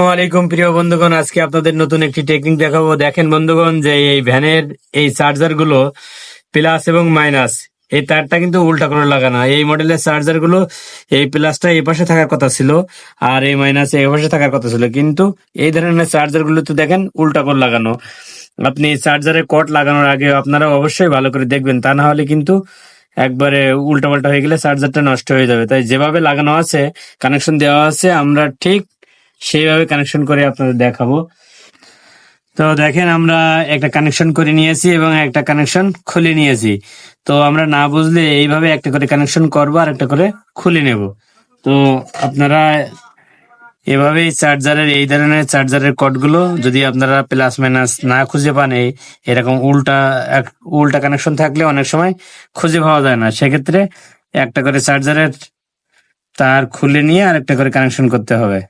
আসসালামাইকুম প্রিয় বন্ধুগণ, আজকে আপনাদের নতুন একটি টেকনিক দেখাবো। দেখেন বন্ধুগণ, যে এই ভ্যানের এই চার্জারগুলো প্লাস এবং মাইনাস এই তারটা কিন্তু উল্টা করে লাগানো এই মডেলের চার্জারগুলো এই প্লাসটা এই পাশে থাকার কথা ছিল আর এই মাইনাস এই পাশে থাকার কথা ছিল। কিন্তু এই ধরনের চার্জারগুলো তো দেখেন উল্টা করে লাগানো। আপনি চার্জারে কট লাগানোর আগে আপনারা অবশ্যই ভালো করে দেখবেন, তা না হলে কিন্তু একবারে উল্টা পাল্টা হয়ে গেলে চার্জারটা নষ্ট হয়ে যাবে। তাই যেভাবে লাগানো আছে কানেকশন দেওয়া আছে, আমরা ঠিক সেইভাবে কানেকশন করে আপনাদের দেখাবো। তো দেখেন, আমরা একটা কানেকশন করে নিয়েছি এবং একটা কানেকশন খুলে নিয়েছি। তো আমরা না বুঝলে এইভাবে একটা করে কানেকশন করব আর একটা করে খুলে নেব। তো আপনারা এভাবেই চার্জারের, এই ধরনের চার্জারের কটগুলো যদি আপনারা প্লাস মাইনাস না খুঁজে পান এরকম উল্টা উল্টা কানেকশন থাকলে অনেক সময় খুঁজে পাওয়া যায় না। সেক্ষেত্রে একটা করে চার্জারের তার খুলে নিয়ে আর একটা করে কানেকশন করতে হবে।